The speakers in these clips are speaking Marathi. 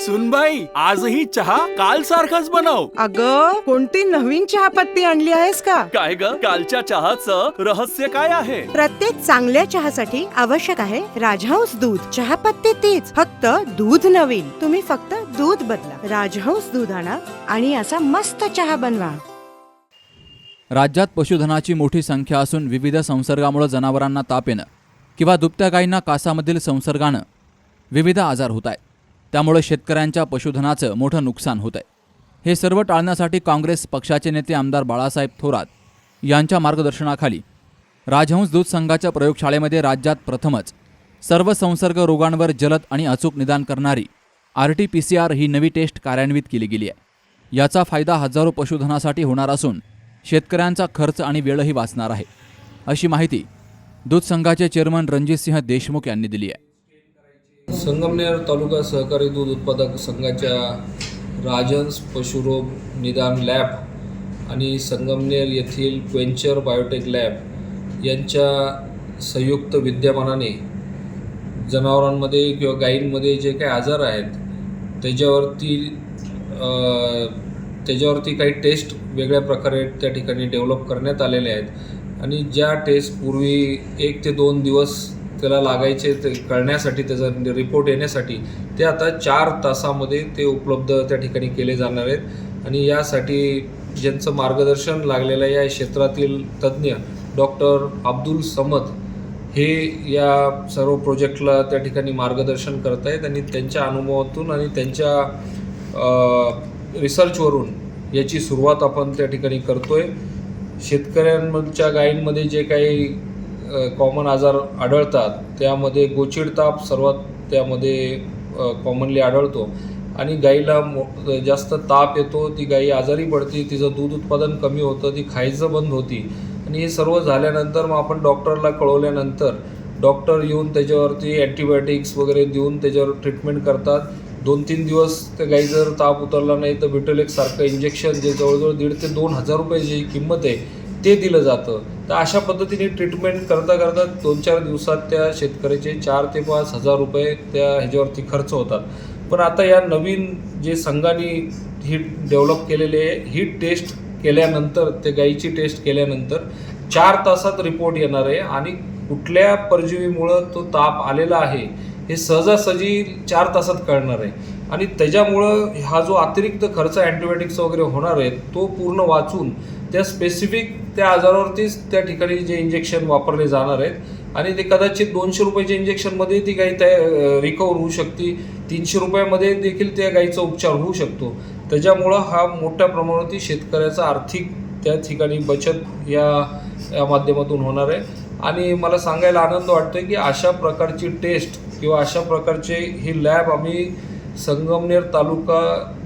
सुनबाई आजही चहा काल सारखाच बनव. अग कोणती नवीन चहापत्ती आणली आहेस का? काय ग? कालच्या चहाचं रहस्य काय आहे? प्रत्येक चांगल्या चहासाठी आवश्यक आहे राजहंस दूध. चहापत्ती तीच फक्त दूध नवीन. तुम्ही फक्त दूध बदला. राजहंस दूध आणा आणि असा मस्त चहा बनवा. राज्यात पशुधनाची मोठी संख्या असून विविध संसर्गामुळे जनावरांना ताप येणं किंवा दुभत्या गायींना कासामधील संसर्गानं विविध आजार होत आहेत. त्यामुळे शेतकऱ्यांच्या पशुधनाचं मोठं नुकसान होत आहे. हे सर्व टाळण्यासाठी काँग्रेस पक्षाचे नेते आमदार बाळासाहेब थोरात यांच्या मार्गदर्शनाखाली राजहंस दूध संघाच्या प्रयोगशाळेमध्ये राज्यात प्रथमच सर्व संसर्ग रोगांवर जलद आणि अचूक निदान करणारी R T P C R ही नवी टेस्ट कार्यान्वित केली गेली आहे. याचा फायदा हजारो पशुधनासाठी होणार असून शेतकऱ्यांचा खर्च आणि वेळही वाचणार आहे. अशी माहिती दूध संघाचे चेअरमन रणजितसिंह देशमुख यांनी दिली आहे. संगमनेर तालुका सहकारी दूध उत्पादक संघाच्या राजन्स पशुरोग निदान लॅब आणि संगमनेर येथील क्वेंचर बायोटेक लॅब यांच्या संयुक्त विद्यमानाने जनावरांमध्ये किंवा गायींमध्ये जे काही आजार आहेत त्याच्यावरती त्याच्यावरती काही टेस्ट वेगळ्या प्रकारे त्या ठिकाणी डेव्हलप करण्यात आलेले आहेत. आणि ज्या टेस्ट पूर्वी एक ते दोन दिवस त्याला लागायचे ते कळण्यासाठी त्याचा रिपोर्ट येण्यासाठी ते आता चार तासामध्ये ते उपलब्ध त्या ठिकाणी केले जाणार आहेत. आणि यासाठी ज्यांचं मार्गदर्शन लागलेलं आहे या क्षेत्रातील तज्ज्ञ डॉक्टर अब्दुल समद हे या सर्व प्रोजेक्टला त्या ठिकाणी मार्गदर्शन करत आहेत आणि त्यांच्या अनुभवातून आणि त्यांच्या रिसर्चवरून याची सुरुवात आपण त्या ठिकाणी करतो आहे शेतकऱ्यांच्या गायींमध्ये जे काही कॉमन आजार आढळतात. त्यामध्ये गोचिड ताप सर्वात त्यामध्ये कॉमनली आढळतो. आणि गाईला मो जास्त ताप येतो ती गाई आजारी पडते तिचं दूध उत्पादन कमी होतं ती खायचं बंद होती. आणि हे सर्व झाल्यानंतर मग आपण डॉक्टरला कळवल्यानंतर डॉक्टर येऊन त्याच्यावरती अँटीबायोटिक्स वगैरे देऊन त्याच्यावर ट्रीटमेंट करतात. दोन तीन दिवस त्या गाई जर ताप उतरला नाही तर बिटोलेक्ससारखं इंजेक्शन जे जवळजवळ दीड ते दोन हजार रुपये जी किंमत आहे ते दिलं जातं. तर अशा पद्धतीने ट्रीटमेंट करता करता दोन चार दिवसात त्या शेतकऱ्याचे चार ते पाच हजार रुपये त्या ह्याच्यावरती खर्च होतात. पण आता या नवीन जे संघाने ही डेव्हलप केलेले आहे ही टेस्ट केल्यानंतर त्या गाईची टेस्ट केल्यानंतर चार तासात रिपोर्ट येणार आहे आणि कुठल्या परजीवीमुळं तो ताप आलेला आहे हे सहजासहजी चार तासात कळणार आहे. आणि त्याच्यामुळं हा जो अतिरिक्त खर्च अँटीबायोटिक्स वगैरे होणार आहे तो पूर्ण वाचून त्या स्पेसिफिक त्या आजारावरतीच त्या ठिकाणी जे इंजेक्शन वापरले जाणार आहेत. आणि ते कदाचित दोनशे रुपयाच्या इंजेक्शनमध्ये ती गाई त्या रिकवर होऊ शकते. तीनशे रुपयामध्ये देखील त्या गाईचा उपचार होऊ शकतो. त्याच्यामुळं हा मोठ्या प्रमाणावरती शेतकऱ्याचा आर्थिक त्या ठिकाणी बचत या या माध्यमातून होणार आहे. आणि मला सांगायला आनंद वाटतोय की अशा प्रकारची टेस्ट किंवा अशा प्रकारचे ही लॅब आम्ही संगमनेर तालुका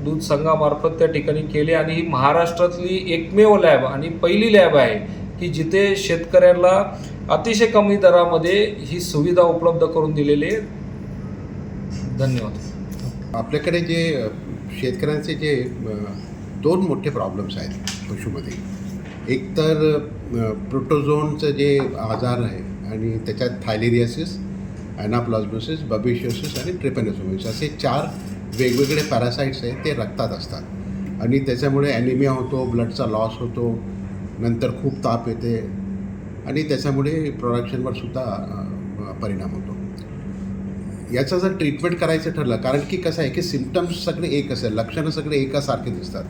दूध संघामार्फत त्या ठिकाणी केले आणि ही महाराष्ट्रातली एकमेव लॅब आणि पहिली लॅब आहे की जिथे शेतकऱ्याला अतिशय कमी दरामध्ये ही सुविधा उपलब्ध करून दिलेली आहे. धन्यवाद. आपल्याकडे जे शेतकऱ्यांचे जे दोन मोठे प्रॉब्लेम्स आहेत पशुमध्ये. एक तर प्रोटोझोनचं जे आजार आहे आणि त्याच्यात थायलेरियासिस ॲनाप्लाझ्मोसिस बबिशोसिस आणि ट्रिपॅनोसोमिस असे चार वेगवेगळे पॅरासाईट्स आहेत ते रक्तात असतात. आणि त्याच्यामुळे ॲनिमिया होतो ब्लडचा लॉस होतो नंतर खूप ताप येते आणि त्याच्यामुळे प्रोडक्शनवर सुद्धा परिणाम होतो. याचा जर ट्रीटमेंट करायचं ठरलं कारण की कसं आहे की सिमटम्स सगळे एक असेल लक्षणं सगळे एकासारखे दिसतात.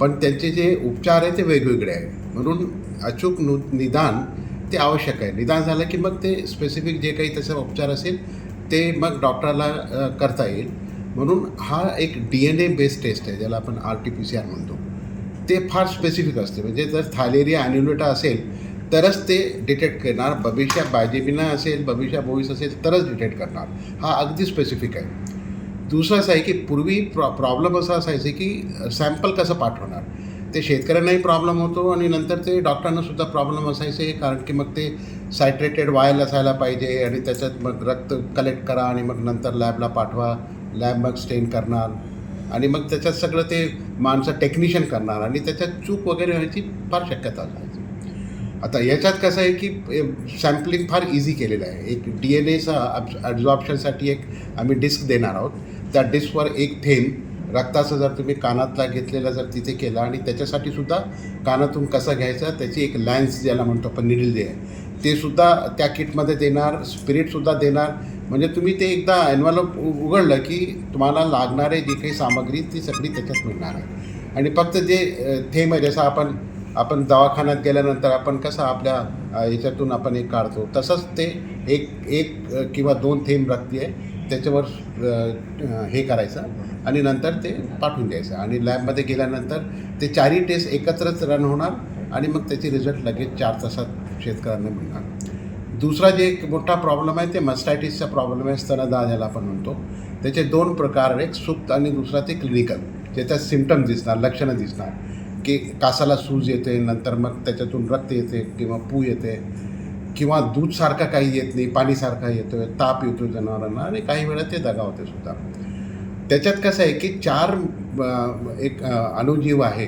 पण त्यांचे जे उपचार आहे ते वेगवेगळे आहे म्हणून अचूक नु निदान ते आवश्यक आहे. निदान झालं की मग ते स्पेसिफिक जे काही त्याचा उपचार असेल ते मग डॉक्टरला करता येईल. म्हणून हा एक D N A based test आहे ज्याला आपण R T P C R म्हणतो. ते फार स्पेसिफिक असते. म्हणजे जर थालेरिया ॲन्युलेटा असेल तरच ते डिटेक्ट करणार. बबिशा बायजेबिना असेल बबिशा बोईस असेल तरच डिटेक्ट करणार. हा अगदी स्पेसिफिक आहे. दुसरं असं आहे की पूर्वी प्रॉ प्रॉब्लेम असा असायचं की सॅम्पल कसं पाठवणार? ते शेतकऱ्यांनाही प्रॉब्लेम होतो आणि नंतर ते डॉक्टरांनासुद्धा प्रॉब्लेम असायचे कारण की मग ते सायट्रेटेड वायल असायला पाहिजे आणि त्याच्यात मग रक्त कलेक्ट करा आणि मग नंतर लॅबला पाठवा लॅब मग स्टेन करणार आणि मग त्याच्यात सगळं ते माणसं टेक्निशियन करणार आणि त्याच्यात चूक वगैरे व्हायची फार शक्यता असायची. आता याच्यात कसं आहे की सॅम्पलिंग फार इझी केलेलं आहे. एक डी एन एचा ॲब्झॉर्प्शनसाठी एक आम्ही डिस्क देणार आहोत. त्या डिस्कवर एक थेंब रक्ताचा जर तुम्ही कानातला घेतलेला जर तिथे केला आणि त्याच्यासाठी सुद्धा कानातून कसं घ्यायचं त्याची एक लॅन्स ज्याला म्हणतो आपण निडल जे आहे. ते सुद्धा त्या किटमध्ये देणार स्पिरिटसुद्धा देणार. म्हणजे तुम्ही ते एकदा ॲन्व्हलप उघडलं की तुम्हाला लागणारे जी काही सामग्री ती सगळी त्याच्यात मिळणार आहे. आणि फक्त जे थेंब आहे जसं आपण आपण दवाखान्यात गेल्यानंतर आपण कसं आपल्या याच्यातून आपण एक काढतो तसंच ते एक एक किंवा दोन थेंब रक्ती आहे त्याच्यावर हे करायचं. आणि नंतर ते पाठवून द्यायचं. आणि लॅबमध्ये गेल्यानंतर ते चारही टेस्ट एकत्रच रन होणार आणि मग त्याचे रिझल्ट लगेच चार तासात शेतकऱ्यांना मिळणार. दुसरा जे एक मोठा प्रॉब्लेम आहे ते मस्टायटिसचा प्रॉब्लेम आहे स्तनदा ज्याला आपण म्हणतो. त्याचे दोन प्रकार एक सुप्त आणि दुसरा ते क्लिनिकल ज्याच्यात सिमटम्स दिसणार लक्षणं दिसणार. की कासाला सूज येते नंतर मग त्याच्यातून रक्त येते किंवा पू येते किंवा दूधसारखं काही येत नाही पाणीसारखा येतो ताप येतो जनावरांना आणि काही वेळा ते दगावते सुद्धा त्याच्यात कसं आहे की चार एक अणुजीव आहे.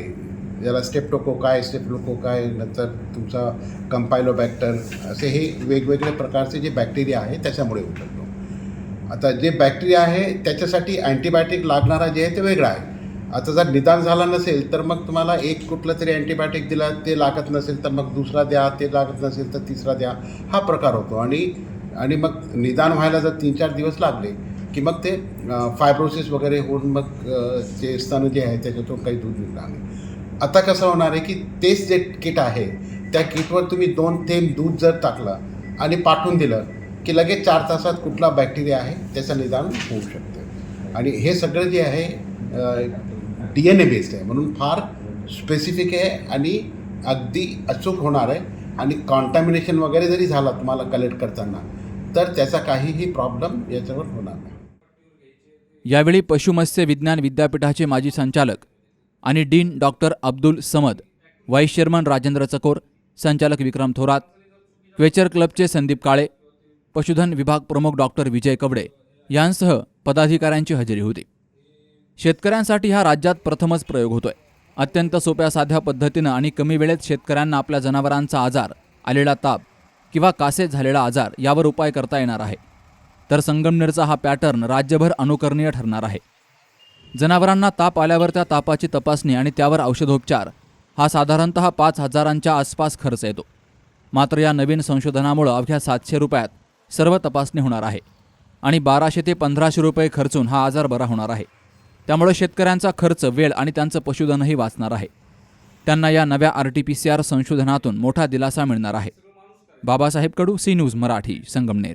ज्याला स्टेप्टोकोकाय स्टेप्लोकोकाय नंतर तुमचा कंपायलोबॅक्टर असे हे वेगवेगळ्या प्रकारचे जे बॅक्टेरिया आहे त्याच्यामुळे होऊ शकतो आता जे बॅक्टेरिया आहे त्याच्यासाठी अँटीबायोटिक लागणारा जे आहे ते वेगळा आहे. आता जर निदान झाला नसेल तर मग तुम्हाला एक कुठलं तरी अँटीबायोटिक दिला ते लागत नसेल तर मग दुसरा द्या ते लागत नसेल तर तिसरा द्या हा प्रकार होतो. आणि आणि मग निदान व्हायला जर तीन चार दिवस लागले की मग ते फायब्रोसिस वगैरे होऊन मग जे स्तन जे आहे त्याच्यातून काही दूध निघणार नाही आता कसं होणार आहे की तेच जे किट आहे त्या किटवर तुम्ही दोन थेंब दूध जर टाकलं आणि पाठवून दिलं की लगेच चार तासात कुठला बॅक्टेरिया आहे त्याचं निदान होऊ शकतं. आणि हे सगळं जे आहे डी एन ए बेस्ड आहे. म्हणून फार स्पेसिफिक आहे आणि अगदी अचूक होणार आहे. आणि कॉन्टॅमिनेशन वगैरे जरी झाला तुम्हाला कलेक्ट करताना तर त्याचा काहीही प्रॉब्लेम याच्यावर होणार यावेळी पशुमत्स्य विज्ञान विद्यापीठाचे माजी संचालक आणि dean doctor Abdul Samad vice chairman Rajendra Chakor संचालक विक्रम थोरात क्वेचर क्लबचे संदीप काळे पशुधन विभाग प्रमुख डॉक्टर विजय कवडे यांसह पदाधिकाऱ्यांची हजेरी होती. शेतकऱ्यांसाठी हा राज्यात प्रथमच प्रयोग होतोय. अत्यंत सोप्या साध्या पद्धतीनं आणि कमी वेळेत शेतकऱ्यांना आपल्या जनावरांचा आजार आलेला ताप किंवा कासे झालेला आजार यावर उपाय करता येणार आहे. तर संगमनेरचा हा पॅटर्न राज्यभर अनुकरणीय ठरणार आहे. जनावरांना ताप आल्यावर त्या तापाची तपासणी आणि त्यावर औषधोपचार हा साधारणतः पाच हजारांच्या आसपास खर्च येतो. मात्र या नवीन संशोधनामुळं अवघ्या सातशे रुपयात सर्व तपासणी होणार आहे आणि बाराशे ते पंधराशे रुपये खर्चून हा आजार बरा होणार आहे. त्यामुळे शेतकऱ्यांचा खर्च वेळ आणि त्यांचं पशुधनही वाचणार आहे. त्यांना या नव्या R T P C R संशोधनातून मोठा दिलासा मिळणार आहे. Babasaheb Kadu C news Marathi Sangamner.